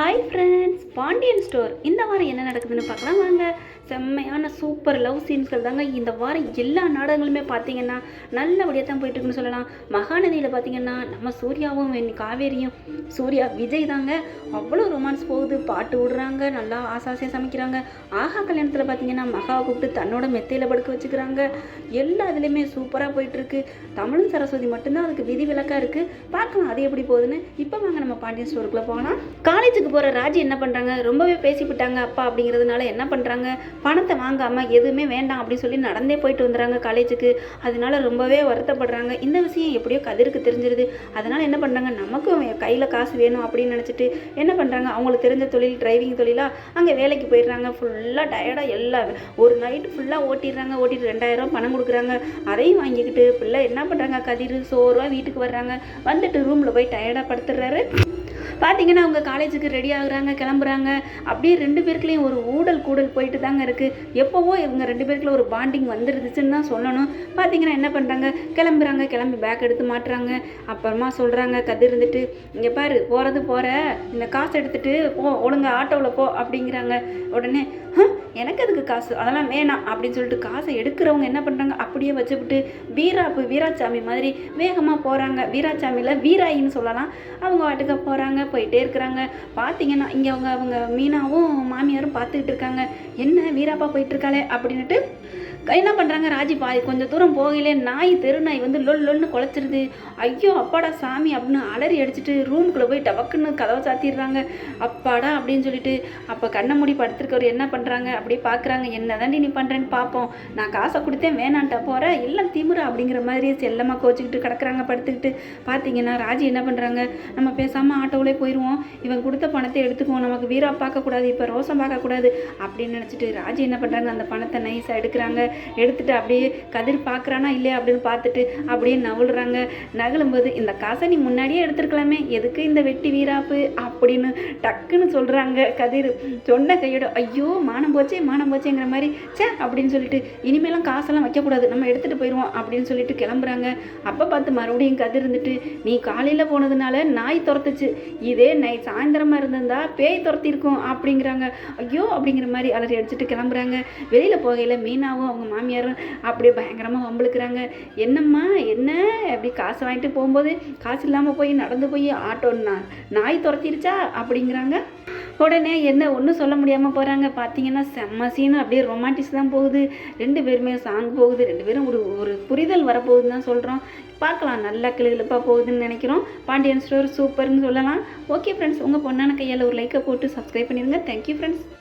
Hi friends Pandian store. இந்த வாரம் என்ன நடக்குதுன்னு பார்க்கலாம். வாங்க. செம்மையான சூப்பர் லவ் சீன்ஸ்கள் தாங்க. இந்த வாரம் எல்லா நாடகங்களுமே பார்த்தீங்கன்னா நல்லபடியாக தான் போயிட்டு இருக்குன்னு சொல்லலாம். மகாநதியில் பார்த்தீங்கன்னா நம்ம சூர்யாவும் காவேரியும் சூர்யா விஜய் தாங்க. அவ்வளோ ரொமான்ஸ் போகுது. பாட்டு விடுறாங்க. நல்லா ஆசாசியாக சமைக்கிறாங்க. ஆஹா கல்யாணத்தில் பார்த்தீங்கன்னா மகாவை கூப்பிட்டு தன்னோட மெத்தையில் படுக்க வச்சுக்கிறாங்க. எல்லா இதுலேயுமே சூப்பராக போயிட்டுருக்கு. தமிழும் சரஸ்வதி மட்டும்தான் அதுக்கு விதி விலக்காக இருக்குது பார்க்கலாம் அது எப்படி போகுதுன்னு. இப்போ வாங்க நம்ம பாண்டியன் ஸ்டோருக்குள்ளே போகலாம். காலேஜுக்கு போகிற ராஜி என்ன பண்ணுறாங்க ரொம்பவே பேசிவிட்டாங்க அப்பா அப்படிங்கிறதுனால என்ன பண்ணுறாங்க பணத்தை வாங்காமல் எதுவுமே வேண்டாம் அப்படின்னு சொல்லி நடந்தே போயிட்டு வந்துடுறாங்க காலேஜுக்கு. அதனால ரொம்பவே வருத்தப்படுறாங்க. இந்த விஷயம் எப்படியோ கதிருக்கு தெரிஞ்சிருது. அதனால் என்ன பண்ணுறாங்க நமக்கும் கையில் காசு வேணும் அப்படின்னு நினச்சிட்டு என்ன பண்ணுறாங்க அவங்களுக்கு தெரிஞ்ச தொழில் டிரைவிங் தொழிலாக அங்கே வேலைக்கு போயிடுறாங்க. ஃபுல்லாக டயர்டாக எல்லா ஒரு நைட்டு ஃபுல்லாக ஓட்டிடுறாங்க. ஓட்டிட்டு ரெண்டாயிரம் பணம் கொடுக்குறாங்க. அதையும் வாங்கிக்கிட்டு பிள்ளை என்ன பண்ணுறாங்க கதிர் சோர்வாக வீட்டுக்கு வர்றாங்க. வந்துட்டு ரூமில் போய் டயர்டாக படுத்துடுறாரு. பார்த்தீங்கன்னா அவங்க காலேஜுக்கு ரெடி ஆகுறாங்க கிளம்புறாங்க. அப்படியே ரெண்டு பேருக்குலேயும் ஒரு ஊடல் கூடல் போயிட்டு தாங்க இருக்குது எப்போவோ இவங்க ரெண்டு பேருக்குள்ள ஒரு பாண்டிங் வந்துருந்துச்சுன்னு தான் சொல்லணும். பார்த்தீங்கன்னா என்ன பண்ணுறாங்க கிளம்புறாங்க கிளம்பி பேக் எடுத்து மாட்டுறாங்க. அப்புறமா சொல்கிறாங்க கதிர் இருந்துட்டு இங்கே பாரு போகிறது போகிற இந்த காசு எடுத்துகிட்டு போ ஒழுங்கா ஆட்டோவில் போ அப்படிங்கிறாங்க. உடனே எனக்கு அதுக்கு காசு? அதெல்லாம் வேணாம் அப்படின்னு சொல்லிட்டு காசை எடுக்கிறவங்க என்ன பண்ணுறாங்க அப்படியே வச்சுவிட்டு வீராப்பு வீராசாமி மாதிரி வேகமாக போகிறாங்க வீராசாமியில் வீராயின்னு சொல்லலாம். அவங்க வாட்டுக்க போகிறாங்க போயிட்டே இருக்கிறாங்க. பார்த்தீங்கன்னா இங்கே அவங்க அவங்க மீனாவும் மாமியாரும் பார்த்துக்கிட்டு இருக்காங்க. என்ன வீராப்பா போயிட்டு இருக்காளே? அப்படின்னுட்டு என்ன பண்ணுறாங்க ராஜி? பாதி கொஞ்சம் தூரம் போகலே நாய் தெரு நாய் வந்து லொல் லொல்னு குலைச்சிருது ஐயோ அப்பாடா சாமி அப்படின்னு அலறி அடிச்சுட்டு ரூமுக்குள்ளே போய் டபக்குன்னு கதவை சாத்திடுறாங்க. அப்பாடா அப்படின்னு சொல்லிட்டு அப்போ கண்ணை மூடி படுத்துருக்கவர் என்ன பண்ணுறாங்க அப்படியே பார்க்குறாங்க என்ன தாண்டி நீ பண்ணுறேன்னு பார்ப்போம் நான் காசை கொடுத்தேன் வேணான்ட்டா போகிறேன் எல்லாம் திமுறை அப்படிங்கிற மாதிரி செல்லமாக கோச்சிக்கிட்டு கிடக்குறாங்க படுத்துக்கிட்டு. பார்த்தீங்கன்னா ராஜி என்ன பண்ணுறாங்க நம்ம பேசாமல் ஆட்டோவிலே போயிடுவோம் இவன் கொடுத்த பணத்தை எடுத்துக்குவோம். நமக்கு வீரா பார்க்கக்கூடாது இப்போ ரோசம் பார்க்கக்கூடாது அப்படின்னு நினச்சிட்டு ராஜி என்ன பண்ணுறாங்க அந்த பணத்தை நைஸாக எடுக்கிறாங்க. எடுத்துட்டு அப்படியே கதிர் பார்க்குறானா இல்லையா அப்படின்னு பார்த்துட்டு அப்படியே நவுளுறாங்க. நகலும்போது இந்த காசை நீ முன்னாடியே எடுத்துருக்கலாமே எதுக்கு இந்த வெட்டி வீராப்பு? அப்படின்னு டக்குன்னு சொல்கிறாங்க கதிர். சொன்ன கையோட ஐயோ மானம் போச்சே மானம் போச்சேங்கிற மாதிரி சே அப்படின்னு சொல்லிட்டு இனிமேலாம் காசெல்லாம் வைக்கக்கூடாது நம்ம எடுத்துகிட்டு போயிடுவோம் அப்படின்னு சொல்லிட்டு கிளம்புறாங்க. அப்போ பார்த்து மறுபடியும் கதிர் இருந்துட்டு நீ காலையில் போனதுனால நாய் துரத்துச்சு. இதே நை சாயந்தரமாக இருந்திருந்தா பேய் துரத்திருக்கும் அப்படிங்கிறாங்க. ஐயோ அப்படிங்கிற மாதிரி அலறி அடிச்சுட்டு கிளம்புறாங்க. வெளியில் போகையில் மீனாவும் அவங்க மாமியாரும் அப்படியே பயங்கரமாக வம்பளுக்குறாங்க என்னம்மா என்ன? அப்படி காசு வாங்கிட்டு போகும்போது காசு இல்லாமல் போய் நடந்து போய் ஆட்டோன்னா நா- நாய் துரத்திருச்சா? அப்படிங்கிறாங்க. உடனே என்ன ஒன்றும் சொல்ல முடியாமல் போகிறாங்க பார்த்தீங்கன்னா செம்ம சீன் அப்படியே ரொமான்டிக்ஸ் தான் போகுது. ரெண்டு பேருமே சாங் போகுது. ரெண்டு பேரும் ஒரு ஒரு புரிதல் வரப்போகுதுன்னு தான் சொல்கிறோம் பார்க்கலாம். நல்லா கிளுகிழப்பாக போகுதுன்னு நினைக்கிறோம். பாண்டியன் ஸ்டோர் சூப்பர்னு சொல்லலாம். ஓகே ஃப்ரெண்ட்ஸ் உங்கள் பொண்ணான கையால் ஒரு லைக்கை போட்டு சப்ஸ்கிரைப் பண்ணிடுங்க. Thank you friends